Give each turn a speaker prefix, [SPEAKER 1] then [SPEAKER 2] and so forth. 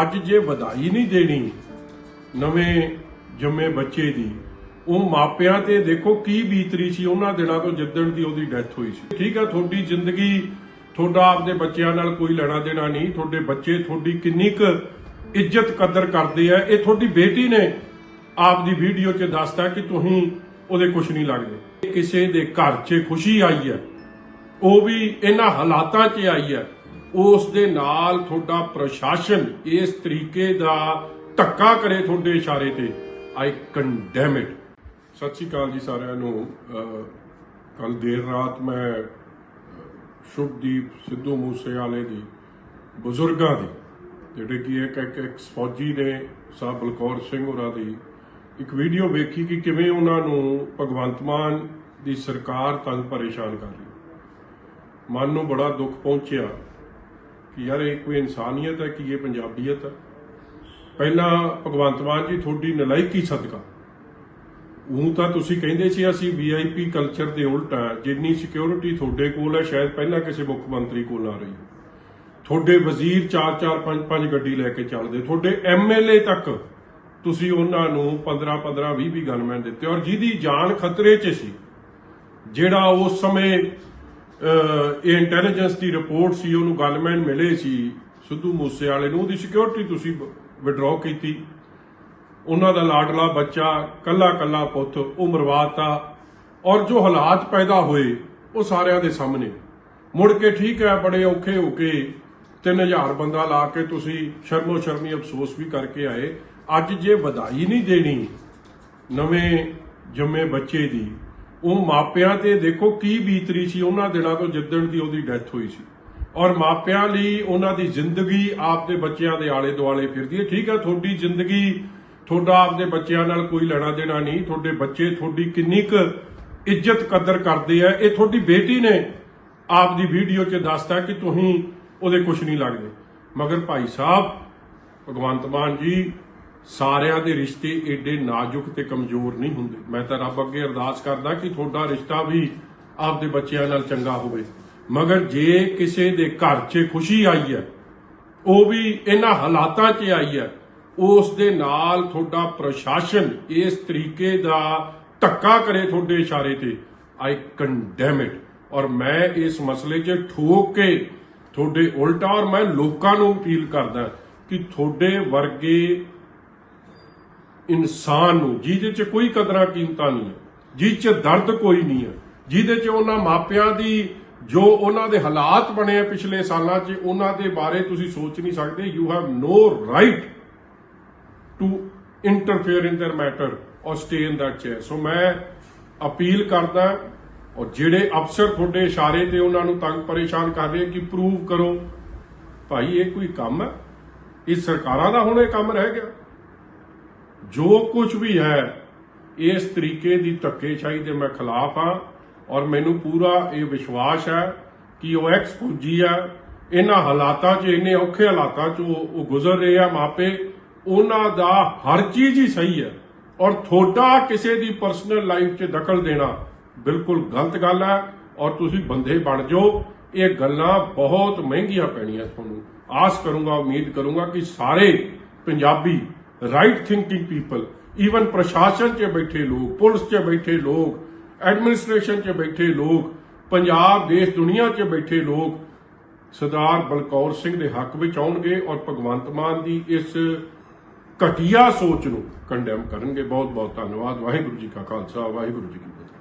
[SPEAKER 1] ਅੱਜ ਜੇ ਵਧਾਈ ਨਹੀਂ ਦੇਣੀ ਨਵੇਂ ਜੰਮੇ ਬੱਚੇ ਦੀ, ਉਹ ਮਾਪਿਆਂ ਤੇ ਦੇਖੋ ਕੀ ਬੀਤਰੀ ਸੀ, ਉਹਨਾਂ ਦਿਨਾਂ ਤੋਂ ਜਿੱਦਣ ਦੀ ਉਹਦੀ ਡੈਥ ਹੋਈ ਸੀ। ਠੀਕ ਹੈ ਤੁਹਾਡੀ ਜ਼ਿੰਦਗੀ, ਤੁਹਾਡਾ ਆਪਦੇ ਬੱਚਿਆਂ ਨਾਲ ਕੋਈ ਲੈਣਾ ਦੇਣਾ ਨਹੀਂ, ਤੁਹਾਡੇ ਬੱਚੇ ਤੁਹਾਡੀ ਕਿੰਨੀ ਕੁ ਇੱਜ਼ਤ ਕਦਰ ਕਰਦੇ ਆ, ਇਹ ਤੁਹਾਡੀ ਬੇਟੀ ਨੇ ਆਪ ਦੀ ਵੀਡੀਓ 'ਚ ਦੱਸਦਾ ਕਿ ਤੁਸੀਂ ਉਹਦੇ ਕੁਝ ਨਹੀਂ ਲੱਗਦੇ। ਕਿਸੇ ਦੇ ਘਰ 'ਚ ਖੁਸ਼ੀ ਆਈ ਹੈ ਉਹ ਵੀ ਇਹਨਾਂ ਹਾਲਾਤਾਂ 'ਚ ਆਈ ਹੈ ਉਸ ਦੇ ਨਾਲ ਤੁਹਾਡਾ ਪ੍ਰਸ਼ਾਸਨ ਇਸ ਤਰੀਕੇ ਦਾ ਧੱਕਾ ਕਰੇ ਤੁਹਾਡੇ ਇਸ਼ਾਰੇ ਤੇ। ਆਈ ਕੰਡੈਮ ਇਟ ਸਤਿ ਸ਼੍ਰੀ ਅਕਾਲ ਜੀ ਸਾਰਿਆਂ ਨੂੰ। ਕੱਲ ਦੇਰ ਰਾਤ ਮੈਂ ਸ਼ੁਭਦੀਪ ਸਿੱਧੂ ਮੂਸੇਵਾਲੇ ਦੀ, ਬਜ਼ੁਰਗਾਂ ਦੀ, ਜਿਹੜੇ ਕਿ ਇੱਕ ਇੱਕ ਐਕਸ ਫੌਜੀ ਨੇ ਸਾਹਿਬ ਬਲਕੌਰ ਸਿੰਘ ਹੋਰਾਂ ਦੀ, ਇੱਕ ਵੀਡੀਓ ਵੇਖੀ ਕਿ ਕਿਵੇਂ ਉਹਨਾਂ ਨੂੰ ਭਗਵੰਤ ਮਾਨ ਦੀ ਸਰਕਾਰ ਤੰਗ ਪਰੇਸ਼ਾਨ ਕਰ ਰਹੀ। ਮਨ ਨੂੰ ਬੜਾ ਦੁੱਖ ਪਹੁੰਚਿਆ। ਕਿ ਯਾਰ ਇਹ ਕੋਈ ਇਨਸਾਨੀਅਤ ਹੈ ਕਿ ਇਹ ਪੰਜਾਬੀਅਤ ਹੈ? ਪਹਿਲਾਂ ਭਗਵੰਤ ਮਾਨ ਜੀ, ਤੁਹਾਡੀ ਨਲਾਇਕੀ ਸਦਕਾ। ਉਹ ਤਾਂ ਤੁਸੀਂ ਕਹਿੰਦੇ ਸੀ, ਅਸੀਂ ਵੀਆਈਪੀ ਕਲਚਰ ਦੇ ਉਲਟ ਆ ਜਿੰਨੀ ਸਿਕਿਉਰਿਟੀ ਤੁਹਾਡੇ ਕੋਲ ਹੈ, ਸ਼ਾਇਦ ਪਹਿਲਾਂ ਕਿਸੇ ਮੁੱਖ ਮੰਤਰੀ ਕੋਲ ਨਾ ਰਹੀ। ਤੁਹਾਡੇ ਵਜ਼ੀਰ 4-4 5-5 ਗੱਡੀ ਲੈ ਕੇ ਚੱਲਦੇ। ਤੁਹਾਡੇ ਐਮਐਲਏ ਤੱਕ ਤੁਸੀਂ ਉਹਨਾਂ ਨੂੰ 15 15 20 20 ਗਨਮੈਨ ਦਿੱਤੇ। ਔਰ ਜਿਹਦੀ ਜਾਨ ਖਤਰੇ 'ਚ ਸੀ, ਜਿਹੜਾ ਉਸ ਸਮੇਂ ਇਹ ਇੰਟੈਲੀਜੈਂਸ ਦੀ ਰਿਪੋਰਟ ਸੀ, ਉਹਨੂੰ ਗਨਮੈਨ ਮਿਲੇ ਸੀ, ਸਿੱਧੂ ਮੂਸੇ ਵਾਲੇ ਨੂੰ, ਉਹਦੀ ਸਿਕਿਉਰਿਟੀ ਤੁਸੀਂ ਵਿਡਰਾਅ ਕੀਤੀ। ਉਹਨਾਂ ਦਾ ਲਾਡਲਾ ਬੱਚਾ, ਕੱਲਾ ਕੱਲਾ ਪੁੱਤ, ਉਹ ਮਰਵਾਤਾ। ਔਰ ਜੋ ਹਾਲਾਤ ਪੈਦਾ ਹੋਏ, ਉਹ ਸਾਰਿਆਂ ਦੇ ਸਾਹਮਣੇ। ਮੁੜ ਕੇ ਠੀਕ ਹੈ, ਬੜੇ ਔਖੇ ਹੋ ਕੇ 3000 ਬੰਦਾ ਲਾ ਕੇ ਤੁਸੀਂ ਸ਼ਰਮੋ ਸ਼ਰਮੀ ਅਫਸੋਸ ਵੀ ਕਰਕੇ ਆਏ। ਅੱਜ ਜੇ ਵਧਾਈ ਨਹੀਂ ਦੇਣੀ ਨਵੇਂ ਜੰਮੇ ਬੱਚੇ ਦੀ ਉਹ ਮਾਪਿਆਂ ਤੇ ਦੇਖੋ ਕੀ ਬੀਤਰੀ ਸੀ। ਉਹਨਾਂ ਦਿਨਾਂ ਤੋਂ ਜਿੱਦਣ ਦੀ ਉਹਦੀ ਡੈਥ ਹੋਈ ਸੀ। ਔਰ ਮਾਪਿਆਂ ਲਈ ਉਹਨਾਂ ਦੀ ਜ਼ਿੰਦਗੀ ਆਪਦੇ ਬੱਚਿਆਂ ਦੇ ਆਲੇ ਦੁਆਲੇ ਫਿਰਦੀ ਹੈ। ਠੀਕ ਹੈ, ਤੁਹਾਡੀ ਜ਼ਿੰਦਗੀ ਤੁਹਾਡਾ ਆਪਦੇ ਬੱਚਿਆਂ ਨਾਲ ਕੋਈ ਲੈਣਾ ਦੇਣਾ ਨਹੀਂ। ਤੁਹਾਡੇ ਬੱਚੇ ਤੁਹਾਡੀ ਕਿੰਨੀ ਕੁ ਇੱਜ਼ਤ ਕਦਰ ਕਰਦੇ ਆ। ਇਹ ਤੁਹਾਡੀ ਬੇਟੀ ਨੇ ਆਪ ਦੀ ਵੀਡੀਓ 'ਚ ਦੱਸਤਾ ਕਿ ਤੁਸੀਂ ਉਹਦੇ ਕੁਝ ਨਹੀਂ ਲੱਗਦੇ। ਮਗਰ ਭਾਈ ਸਾਹਿਬ, ਭਗਵੰਤ ਮਾਨ ਜੀ ਸਾਰਿਆਂ ਦੇ ਰਿਸ਼ਤੇ ਏਡੇ ਨਾਜ਼ੁਕ ਤੇ ਕਮਜ਼ੋਰ ਨਹੀਂ ਹੁੰਦੇ। ਮੈਂ ਤਾਂ ਰੱਬ ਅੱਗੇ ਅਰਦਾਸ ਕਰਦਾ ਕਿ ਤੁਹਾਡਾ ਰਿਸ਼ਤਾ ਵੀ ਆਪਦੇ ਬੱਚਿਆਂ ਨਾਲ ਚੰਗਾ ਹੋਵੇ। ਮਗਰ ਜੇ ਕਿਸੇ ਦੇ ਘਰ 'ਚ ਖੁਸ਼ੀ ਆਈ ਹੈ, ਉਹ ਵੀ ਇਹਨਾਂ ਹਾਲਾਤਾਂ 'ਚ ਆਈ ਹੈ, ਉਸ ਦੇ ਨਾਲ ਤੁਹਾਡਾ ਪ੍ਰਸ਼ਾਸਨ ਇਸ ਤਰੀਕੇ ਦਾ ਧੱਕਾ ਕਰੇ ਤੁਹਾਡੇ ਇਸ਼ਾਰੇ ਤੇ ਆਈ ਕੰਡੈਮ ਇਟ ਔਰ ਮੈਂ ਇਸ ਮਸਲੇ 'ਚ ਠੋਕ ਕੇ ਤੁਹਾਡੇ ਉਲਟਾ ਔਰ ਮੈਂ ਲੋਕਾਂ ਨੂੰ ਅਪੀਲ ਕਰਦਾ ਕਿ ਤੁਹਾਡੇ ਵਰਗੇ ਇਨਸਾਨ ਨੂੰ ਜਿਹਦੇ 'ਚ ਕੋਈ ਕਦਰਾਂ ਕੀਮਤਾਂ ਨਹੀਂ ਹੈ ਜਿਹਦੇ 'ਚ ਦਰਦ ਕੋਈ ਨਹੀਂ ਹੈ ਜਿਹਦੇ 'ਚ ਉਹਨਾਂ ਮਾਪਿਆਂ ਦੀ ਜੋ ਉਹਨਾਂ ਦੇ ਹਾਲਾਤ ਬਣੇ ਆ ਪਿਛਲੇ ਸਾਲਾਂ 'ਚ ਉਹਨਾਂ ਦੇ ਬਾਰੇ ਤੁਸੀਂ ਸੋਚ ਨਹੀਂ ਸਕਦੇ you have no right to interfere in their matter or stay in that chair so ਮੈਂ ਅਪੀਲ ਕਰਦਾ ਔਰ ਜਿਹੜੇ ਅਫਸਰ ਤੁਹਾਡੇ ਇਸ਼ਾਰੇ ਤੇ ਉਹਨਾਂ ਨੂੰ ਤੰਗ ਪਰੇਸ਼ਾਨ ਕਰ ਰਹੇ ਕਿ ਪ੍ਰੂਵ ਕਰੋ ਭਾਈ ਇਹ ਕੋਈ ਕੰਮ ਹੈ ਇਹ ਸਰਕਾਰਾਂ ਦਾ ਹੁਣ ਇਹ ਕੰਮ ਰਹਿ ਗਿਆ ਜੋ ਕੁਝ ਵੀ ਹੈ, ਇਸ ਤਰੀਕੇ ਦੀ ਧੱਕੇਸ਼ਾਹੀ ਦੇ ਮੈਂ ਖਿਲਾਫ ਹਾਂ ਔਰ ਮੈਨੂੰ ਪੂਰਾ ਇਹ ਵਿਸ਼ਵਾਸ ਹੈ ਕਿ ਉਹ ਐਕਸ ਫੌਜੀ ਆ। ਇਹਨਾਂ ਹਾਲਾਤਾਂ 'ਚ, ਇੰਨੇ ਔਖੇ ਹਾਲਾਤਾਂ 'ਚ ਉਹ ਗੁਜ਼ਰ ਰਹੇ ਆ ਮਾਪੇ। ਉਹਨਾਂ ਦਾ ਹਰ ਚੀਜ਼ ਹੀ ਸਹੀ ਹੈ ਔਰ ਤੁਹਾਡਾ ਕਿਸੇ ਦੀ ਪਰਸਨਲ ਲਾਈਫ 'ਚ ਦਖਲ ਦੇਣਾ ਬਿਲਕੁਲ ਗਲਤ ਗੱਲ ਹੈ ਔਰ ਤੁਸੀਂ ਬੰਦੇ ਬਣ ਜਾਓ। ਇਹ ਗੱਲਾਂ ਬਹੁਤ ਮਹਿੰਗੀਆਂ ਪੈਣੀਆਂ ਤੁਹਾਨੂੰ। ਆਸ ਕਰੂੰਗਾ, ਉਮੀਦ ਕਰੂੰਗਾ ਕਿ ਸਾਰੇ Punjabi right thinking people even ਪ੍ਰਸ਼ਾਸਨ 'ਚ ਬੈਠੇ ਲੋਕ ਪੁਲਿਸ 'ਚ ਬੈਠੇ ਲੋਕ ਐਡਮਿਨਿਸਟ੍ਰੇਸ਼ਨ 'ਚ ਬੈਠੇ ਲੋਕ ਪੰਜਾਬ ਦੇਸ਼ ਦੁਨੀਆ 'ਚ ਬੈਠੇ ਲੋਕ ਸਰਦਾਰ ਬਲਕੌਰ ਸਿੰਘ ਦੇ ਹੱਕ ਵਿੱਚ ਆਉਣਗੇ ਔਰ ਭਗਵੰਤ ਮਾਨ ਦੀ ਇਸ ਘਟੀਆ ਸੋਚ ਨੂੰ ਕੰਡੈਮ ਕਰਨਗੇ ਬਹੁਤ ਬਹੁਤ ਧੰਨਵਾਦ ਵਾਹਿਗੁਰੂ ਜੀ ਕਾ ਖਾਲਸਾ ਵਾਹਿਗੁਰੂ ਜੀ ਕੀ ਫਤਿਹ